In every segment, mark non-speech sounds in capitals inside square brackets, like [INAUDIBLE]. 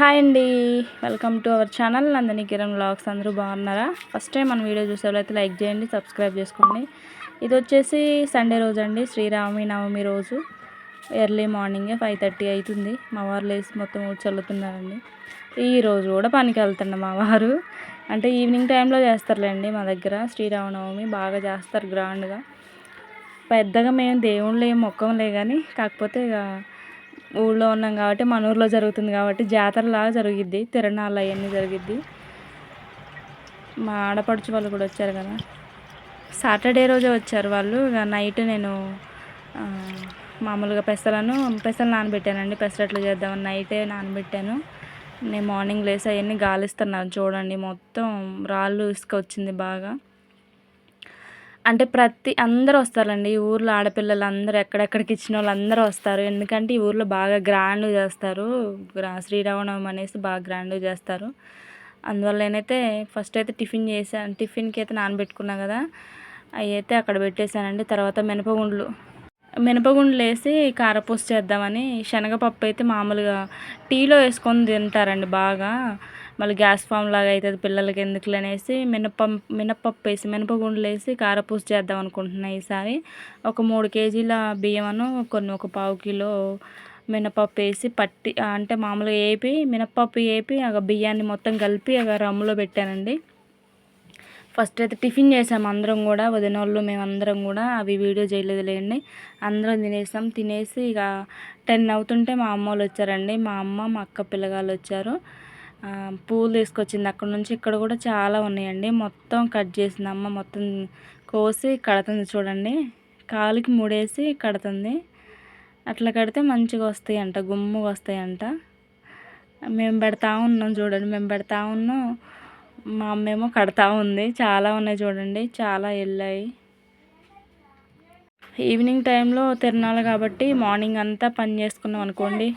Hi అండి. Welcome to our channel Nandini Kiran blogs అందరూ బాగున్నారా? ఫస్ట్ టైం మన వీడియో చూసేవాళ్ళైతే లైక్ చేయండి సబ్స్క్రైబ్ చేసుకోండి. ఇది వచ్చేసి సండే రోజు అండి శ్రీరామి నవమి రోజు. ఎర్లీ మార్నింగే ఫైవ్ థర్టీ అవుతుంది మా వారు లేసి మొత్తం చల్లుతున్నారండి. ఈ రోజు కూడా పనికి వెళ్తుండ మా వారు. అంటే ఈవినింగ్ టైంలో చేస్తారులేండి మా దగ్గర. శ్రీరామనవమి బాగా చేస్తారు గ్రాండ్గా పెద్దగా మేము దేవుళ్ళు ఏం మొక్కంలే కానీ కాకపోతే ఇక ఊళ్ళో ఉన్నాం కాబట్టి మన ఊర్లో జరుగుతుంది కాబట్టి జాతరలాగా జరిగిద్ది తిరణాలు అవన్నీ జరిగిద్ది. మా ఆడపడుచు వాళ్ళు కూడా వచ్చారు కదా. సాటర్డే రోజే వచ్చారు వాళ్ళు. ఇక నైట్ నేను మామూలుగా పెసలను పెసలు నానబెట్టానండి. పెసరట్లు చేద్దామని నైటే నానబెట్టాను. నేను మార్నింగ్ లేసి అవన్నీ గాలిస్తున్నాను చూడండి. మొత్తం రాళ్ళు ఇసుక వచ్చింది బాగా. అంటే ప్రతి అందరూ వస్తారండి. ఈ ఊర్లో ఆడపిల్లలు అందరూ ఎక్కడెక్కడికి ఇచ్చిన వాళ్ళు అందరూ వస్తారు. ఎందుకంటే ఈ ఊర్లో బాగా గ్రాండ్ చేస్తారు. శ్రీరామనవమి అనేసి బాగా గ్రాండ్ చేస్తారు. అందువల్ల నేనైతే ఫస్ట్ అయితే టిఫిన్ చేశాను టిఫిన్కి అయితే నానబెట్టుకున్నా కదా అవి అయితే అక్కడ పెట్టేశానండి. తర్వాత మినపగుండ్లు. మినపగుండ్లు వేసి కారపూస చేద్దామని శనగపప్పు అయితే మామూలుగా టీలో వేసుకొని తింటారండి బాగా. మళ్ళీ గ్యాస్ ఫామ్ లాగా అవుతుంది పిల్లలకి ఎందుకు అనేసి మినప మినపప్పు వేసి మినపగుండ్లు వేసి కారపూస చేద్దాం అనుకుంటున్నాను ఈసారి. ఒక మూడు కేజీల బియ్యమను కొన్ని ఒక పావు కిలో మినపప్పు వేసి పట్టి అంటే మామూలుగా వేపి మినపప్పు వేపి ఆ బియ్యాన్ని మొత్తం కలిపి ఆ రమ్ములో పెట్టానండి. ఫస్ట్ అయితే టిఫిన్ చేసాం అందరం కూడా వదిన వాళ్ళు మేమందరం కూడా అవి వీడియో చేయలేదు లేండి అందరం తినేసాం తినేసి ఇక టెన్ అవుతుంటే మా అమ్మ వాళ్ళు వచ్చారండి. మా అమ్మ మా అక్క పిల్లగాళ్ళు వచ్చారు. పూలు తీసుకొచ్చింది. అక్కడ నుంచి ఇక్కడ కూడా చాలా ఉన్నాయండి. మొత్తం కట్ చేసింది అమ్మ. మొత్తం కోసి కడుతుంది చూడండి. కాలుకి ముడేసి కడుతుంది. అట్లా కడితే మంచిగా వస్తాయి అంట గుమ్ముగా వస్తాయి అంట మేము పెడతా ఉన్నాం చూడండి. మేము పెడతా ఉన్నాం. మా అమ్మేమో కడతా ఉంది. చాలా ఉన్నాయి చూడండి. చాలా వెళ్ళాయి. ఈవినింగ్ టైంలో తిరణాలు కాబట్టి మార్నింగ్ అంతా పని చేసుకున్నాం అనుకోండి.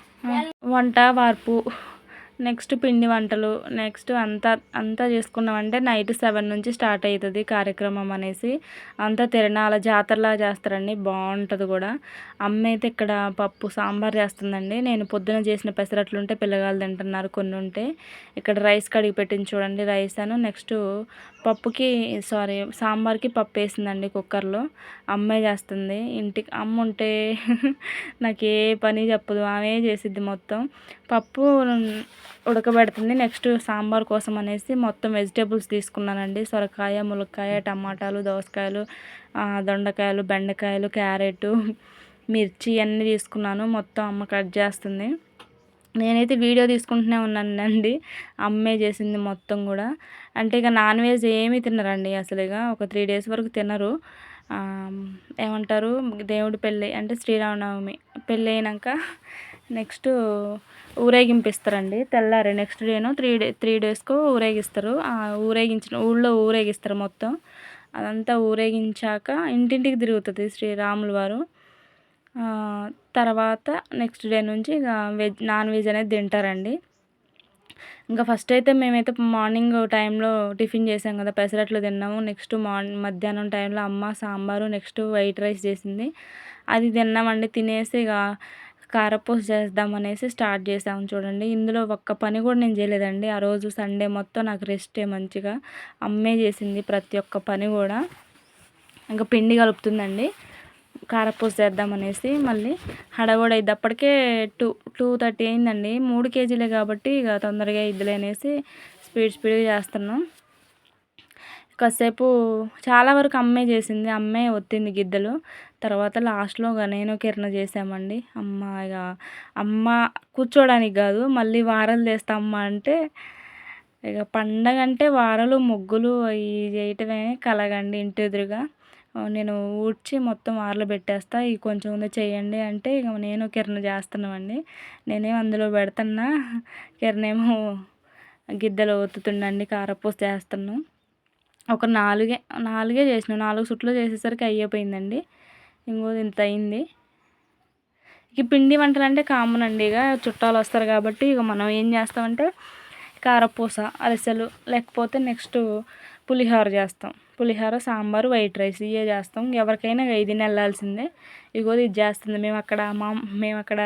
వంట వార్పు. నెక్స్ట్ పిండి వంటలు నెక్స్ట్ అంతా అంతా చేసుకున్నామంటే నైట్ సెవెన్ నుంచి స్టార్ట్ అవుతుంది కార్యక్రమం అనేసి. అంతా తిరణాల జాతరలా చేస్తారండి బాగుంటుంది కూడా. అమ్మ అయితే ఇక్కడ పప్పు సాంబార్ చేస్తుందండి. నేను పొద్దున చేసిన పెసరట్లు ఉంటే పిల్లగాళ్ళు తింటున్నారు కొన్ని ఉంటే. ఇక్కడ రైస్ కడిగి పెట్టింది చూడండి రైస్ అను నెక్స్ట్ పప్పుకి సారీ సాంబార్కి పప్పు వేసిందండి కుక్కర్లో. అమ్మే చేస్తుంది. ఇంటికి అమ్మ ఉంటే [LAUGHS] నాకు ఏ పని చెప్పదు. ఆమె చేసిద్ది మొత్తం. పప్పు ఉడకబెడుతుంది. నెక్స్ట్ సాంబార్ కోసం అనేసి మొత్తం వెజిటేబుల్స్ తీసుకున్నానండి. సొరకాయ ములక్కాయ టమాటాలు దోసకాయలు దొండకాయలు బెండకాయలు క్యారెట్ మిర్చి అన్నీ తీసుకున్నాను. మొత్తం అమ్మ కట్ చేస్తుంది. నేనైతే వీడియో తీసుకుంటూనే ఉన్నానండి. అమ్మే చేసింది మొత్తం కూడా. అంటే ఇక నాన్ వెజ్ ఏమీ తినరండి అసలు ఇక. ఒక త్రీ డేస్ వరకు తినరు. ఏమంటారు? దేవుడి పెళ్ళి అంటే శ్రీరామనవమి పెళ్ళి అయినాక నెక్స్ట్ ఊరేగింపిస్తారండి. తెల్లారి నెక్స్ట్ డేను త్రీ డే త్రీ డేస్కు ఊరేగిస్తారు. ఊరేగించిన ఊళ్ళో ఊరేగిస్తారు మొత్తం. అదంతా ఊరేగించాక ఇంటింటికి తిరుగుతుంది శ్రీరాములు వారు. తర్వాత నెక్స్ట్ డే నుంచి ఇక వెజ్ నాన్ వెజ్ అనేది తింటారండి. ఇంకా ఫస్ట్ అయితే మేమైతే మార్నింగ్ టైంలో టిఫిన్ చేసాం కదా పెసరట్లు తిన్నాము. నెక్స్ట్ మార్నింగ్ మధ్యాహ్నం టైంలో అమ్మ సాంబారు నెక్స్ట్ వైట్ రైస్ చేసింది. అది తిన్నామండి తినేసి ఇక కారపూస చేద్దామనేసి స్టార్ట్ చేసాము చూడండి. ఇందులో ఒక్క పని కూడా నేను చేయలేదండి. ఆ రోజు సండే మొత్తం నాకు రెస్టే మంచిగా. అమ్మే చేసింది ప్రతి ఒక్క పని కూడా. ఇంకా పిండి కలుపుతుందండి. కారపూస చేద్దామనేసి మళ్ళీ హడగొడ అప్పటికే టూ టూ థర్టీ అయిందండి. మూడు కేజీలే కాబట్టి ఇక తొందరగా ఇద్దులే అనేసి స్పీడ్ స్పీడ్గా చేస్తున్నాం. కాసేపు చాలా వరకు అమ్మే చేసింది. అమ్మే ఒత్తింది గిద్దలు. తర్వాత లాస్ట్లో నేను కిరణ చేసామండి. అమ్మ ఇక అమ్మ కూర్చోడానికి కాదు మళ్ళీ వారలు చేస్తా అమ్మ అంటే ఇక పండగ అంటే వారలు ముగ్గులు అవి చేయటమే కలగండి ఇంటి ఎదురుగా. నేను ఊడ్చి మొత్తం వారలు పెట్టేస్తా. ఇవి కొంచెం ఉంది చేయండి అంటే ఇక నేను కిరణ చేస్తున్నామండి. నేనేం అందులో పెడుతున్నా. కిరణేమో గిద్దెలు ఒత్తుతుండండి కారపూస చేస్తున్నాను ఒక నాలుగే నాలుగే చేసినాం. నాలుగు సుట్లు చేసేసరికి అయిపోయిందండి ఇంకో ఇంత అయింది. ఇక పిండి వంటలు అంటే కామన్ అండి. ఇక చుట్టాలు వస్తారు కాబట్టి ఇక మనం ఏం చేస్తామంటే కారపూస అరిసెలు లేకపోతే నెక్స్ట్ పులిహోర చేస్తాం. పులిహోర సాంబారు వైట్ రైస్ ఇవే చేస్తాం. ఎవరికైనా ఇది వెళ్ళాల్సిందే ఇగో ఇది చేస్తుంది. మేము అక్కడ మా మేము అక్కడ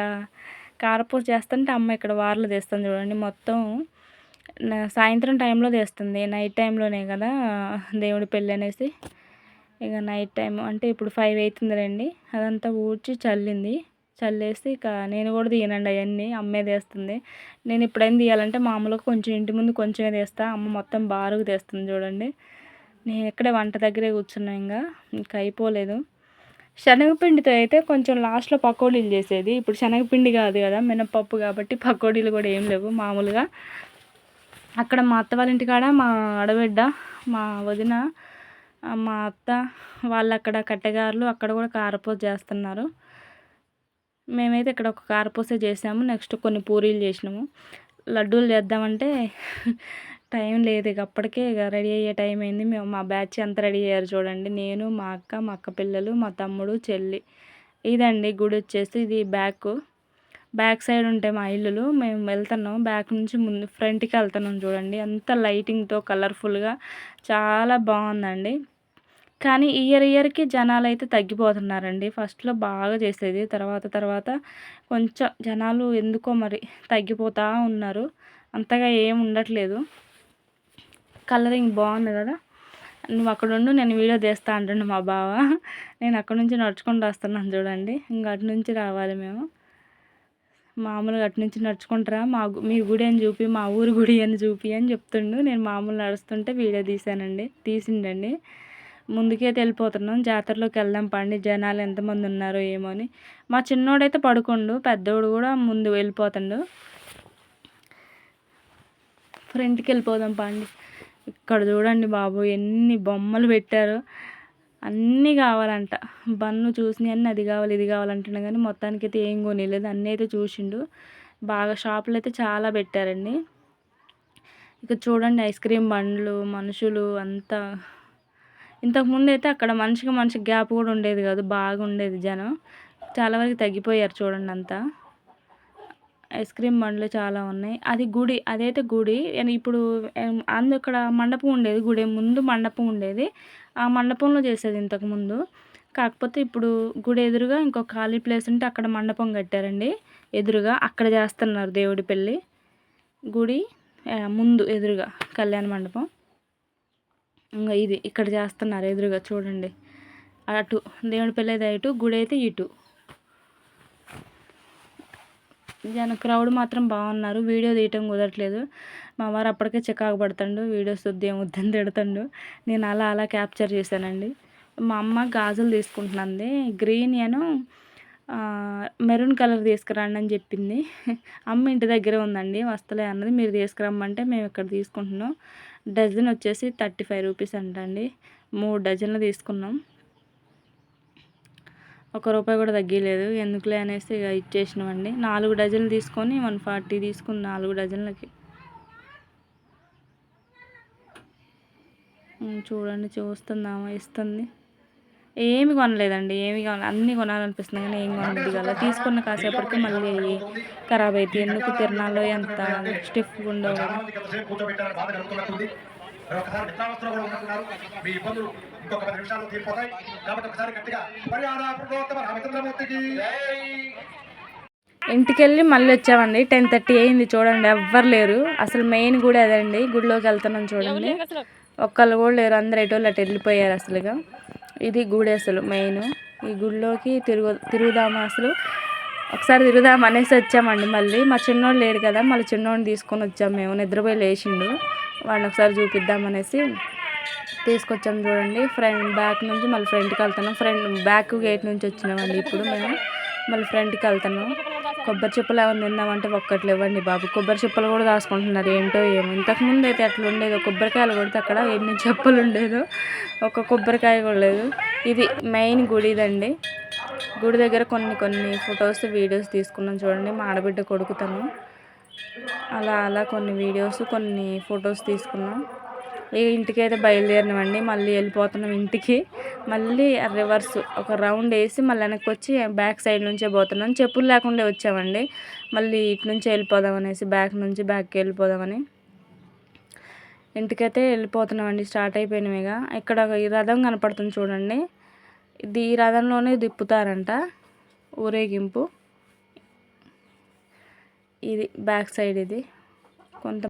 కారపూస చేస్తుంటే అమ్మ ఇక్కడ వార్లు తీస్తుంది చూడండి. మొత్తం సాయంత్రం టైంలో తీస్తుంది. నైట్ టైంలోనే కదా దేవుడి పెళ్ళి అనేసి. ఇక నైట్ టైం అంటే ఇప్పుడు ఫైవ్ అవుతుందిలేండి అదంతా ఊడ్చి చల్లింది. చల్లేసి ఇక నేను కూడా తీయనండి అవన్నీ. అమ్మే తీస్తుంది. నేను ఎప్పుడైనా తీయాలంటే మామూలుగా కొంచెం ఇంటి ముందు కొంచెమే తీస్తా. అమ్మ మొత్తం బారుగా తీస్తుంది చూడండి. నేను ఇక్కడే వంట దగ్గరే కూర్చున్నా ఇంకా ఇంకా అయిపోలేదు. శనగపిండితో అయితే కొంచెం లాస్ట్లో పకోడీలు చేసేది. ఇప్పుడు శనగపిండి కాదు కదా మినపప్పు కాబట్టి పకోడీలు కూడా ఏం లేవు మామూలుగా. అక్కడ మా అత్త వాళ్ళ ఇంటికాడ మా ఆడబిడ్డ మా వదిన మా అత్త వాళ్ళు అక్కడ కట్టెగారులు అక్కడ కూడా కారపూస చేస్తున్నారు. మేమైతే ఇక్కడ ఒక కారపూస చేసాము. నెక్స్ట్ కొన్ని పూరీలు చేసినాము. లడ్డూలు చేద్దామంటే టైం లేదు ఇక అప్పటికే ఇక రెడీ అయ్యే టైం అయింది. మేము మా బ్యాచ్ అంతా రెడీ అయ్యారు చూడండి. నేను మా అక్క మా అక్క పిల్లలు మా తమ్ముడు చెల్లి. ఇదండి గుడి వచ్చేసి ఇది బ్యాక్. బ్యాక్ సైడ్ ఉంటాయి మా ఇల్లులు. మేము వెళ్తున్నాం. బ్యాక్ నుంచి ముందు ఫ్రంట్కి వెళ్తున్నాం చూడండి. అంత లైటింగ్తో కలర్ఫుల్గా చాలా బాగుందండి. కానీ ఇయర్ ఇయర్కి జనాలు అయితే తగ్గిపోతున్నారండి. ఫస్ట్లో బాగా చేసేది. తర్వాత తర్వాత కొంచెం జనాలు ఎందుకో మరి తగ్గిపోతూ ఉన్నారు. అంతగా ఏం ఉండట్లేదు. కలరింగ్ బాగుంది కదా. నువ్వు అక్కడ ఉండు నేను వీడియో తీస్తా అంటుండు మా బావ. నేను అక్కడ నుంచి నడుచుకుంటూ వస్తున్నాను చూడండి. ఇంకా అటు నుంచి రావాలి మేము. మామూలుగా అటు నుంచి నడుచుకుంటారా? మా గు- మీ గుడి అని చూపి మా ఊరు గుడి అని చూపి అని చెప్తుండు. నేను మామూలు నడుస్తుంటే వీడియో తీశానండి. తీసిండండి. ముందుకే వెళ్ళిపోతున్నాం. జాతరలోకి వెళ్దాం పండి. జనాలు ఎంతమంది ఉన్నారో ఏమో అని. మా చిన్నోడైతే పడుకోండు. పెద్దోడు కూడా ముందు వెళ్ళిపోతుండు. ఫ్రంట్కి వెళ్ళిపోదాం పండి. ఇక్కడ చూడండి బాబు ఎన్ని బొమ్మలు పెట్టారు. అన్నీ కావాలంట. బన్ను చూసినవన్నీ అది కావాలి ఇది కావాలంటున్నా కానీ మొత్తానికి అయితే ఏం కొనిలేదు. అన్నీ అయితే చూసిండు. బాగా షాపులు అయితే చాలా పెట్టారండి. ఇక చూడండి ఐస్ క్రీమ్ బండ్లు మనుషులు అంతా. ఇంతకుముందు అయితే అక్కడ మనిషికి మనిషికి గ్యాప్ కూడా ఉండేది కాదు బాగుండేది జనం. చాలా వరకు తగ్గిపోయారు చూడండి అంతా. ఐస్ క్రీమ్ బండ్లు చాలా ఉన్నాయి. అది గుడి అదైతే గుడి ఇప్పుడు అందు ఇక్కడ మండపం ఉండేది గుడి ముందు మండపం ఉండేది. ఆ మండపంలో చేసేది ఇంతకుముందు కాకపోతే ఇప్పుడు గుడి ఎదురుగా ఇంకో ఖాళీ ప్లేస్ ఉంటే అక్కడ మండపం కట్టారండి. ఎదురుగా అక్కడ చేస్తున్నారు దేవుడి పెళ్ళి. గుడి ముందు ఎదురుగా కళ్యాణ మండపం. ఇంకా ఇది ఇక్కడ చేస్తున్నారు ఎదురుగా చూడండి. అటు దేవుడి పెళ్ళి అయితే ఇటు గుడి అయితే ఇటు. జన క్రౌడ్ మాత్రం బాగున్నారు. వీడియో తీయటం కుదరట్లేదు. మా వారు అప్పటికే చికాకు పడుతుండు. వీడియోస్ వద్దు ఏమొద్దని తిడుతుండు. నేను అలా అలా క్యాప్చర్ చేశానండి. మా అమ్మ గాజులు తీసుకుంటున్నది. గ్రీన్ అను మెరూన్ కలర్ తీసుకురండి అని చెప్పింది. అమ్మ ఇంటి దగ్గర ఉందండి. వస్తలే అన్నది. మీరు తీసుకురమ్మంటే మేము ఇక్కడ తీసుకుంటున్నాం. డజన్ వచ్చేసి థర్టీ ఫైవ్ రూపీస్ అంటండి. మూడు డజన్లు తీసుకున్నాం. ఒక రూపాయి కూడా తగ్గలేదు. ఎందుకులే అనేసి ఇక ఇచ్చేసినామండి నాలుగు డజన్లు తీసుకొని వన్ ఫార్టీ తీసుకుని నాలుగు డజన్లకి. చూడండి చూస్తుందామా ఇస్తుంది. ఏమి కొనలేదండి. ఏమి కొన అన్నీ కొనాలనిపిస్తుంది కానీ ఏం కొనబుద్ది కదా తీసుకున్న కాసేపటికి మళ్ళీ ఖరాబ్ అయితే ఎందుకు తిరణాల్లో ఎంత స్టిఫ్గా ఉండవు కదా. ఎంతసేపు మరి ఒకసారి మిత్రావస్థలో కూడా ఉంటున్నారు మీ ఇబ్బందులు ఇంకొక పది నిమిషాల్లో తీరిపోతాయి. కాబట్టి ఒకసారి గట్టిగా మర్యాద పురుషోత్తమ రామచంద్రమూర్తికి. ఇంటికి వెళ్ళి మళ్ళీ వచ్చామండి. టెన్ థర్టీ అయింది చూడండి. ఎవ్వరు లేరు. అసలు మెయిన్ గుడి అదండి. గుడిలోకి వెళ్తున్నాం చూడండి. ఒక్కళ్ళు కూడా లేరు. అందరు ఎటో అటు వెళ్ళిపోయారు అసలుగా. ఇది గుడి అసలు మెయిన్. ఈ గుడిలోకి తిరుగు తిరుగుదామా అసలు? ఒకసారి తిరుగుదాం అనేసి వచ్చామండి మళ్ళీ. మా చిన్నోడు లేడు కదా మళ్ళీ చిన్నోడిని తీసుకొని వచ్చాం మేము. నిద్రపోయి లేచిండు. వాడిని ఒకసారి చూపిద్దామనేసి తీసుకొచ్చాం చూడండి. ఫ్రంట్ బ్యాక్ నుంచి మళ్ళీ ఫ్రంట్కి వెళ్తున్నాం. ఫ్రంట్ బ్యాక్ గేట్ నుంచి వచ్చినామండి ఇప్పుడు మేము. మళ్ళీ ఫ్రంట్కి వెళ్తున్నాం. కొబ్బరి చెప్పులు ఏమైనా తిందామంటే ఒక్కట్లు ఇవ్వండి బాబు. కొబ్బరి చెప్పులు కూడా దాచుకుంటున్నారు. ఏంటో ఏమో. ఇంతకుముందు అయితే అట్లా ఉండేదో. కొబ్బరికాయలు కొడితే అక్కడ ఎన్ని చెప్పులు ఉండేదో. ఒక కొబ్బరికాయ కూడా లేదు. ఇది మెయిన్ గుడిదండి గుడి దగ్గర కొన్ని కొన్ని ఫొటోస్ వీడియోస్ తీసుకున్నాం చూడండి. మా ఆడబిడ్డ కొడుకుతాను అలా అలా కొన్ని వీడియోస్ కొన్ని ఫొటోస్ తీసుకున్నాం. ఈ ఇంటికి అయితే బయలుదేరినామండి. మళ్ళీ వెళ్ళిపోతున్నాం ఇంటికి. మళ్ళీ రివర్స్ ఒక రౌండ్ వేసి మళ్ళీ వెనక్కి వచ్చి బ్యాక్ సైడ్ నుంచే పోతున్నాం. చెప్పులు లేకుండా వచ్చామండి. మళ్ళీ ఇటు నుంచి వెళ్ళిపోదాం అనేసి బ్యాక్ నుంచి బ్యాక్కి వెళ్ళిపోదామని. ఇంటికైతే వెళ్ళిపోతున్నామండి. స్టార్ట్ అయిపోయినాం ఇక. ఇక్కడ ఈ రథం కనపడుతుంది చూడండి. ఇది రథంలోనే దిప్పుతారంట ఊరేగింపు. ఇది బ్యాక్ సైడ్ ఇది. కొంత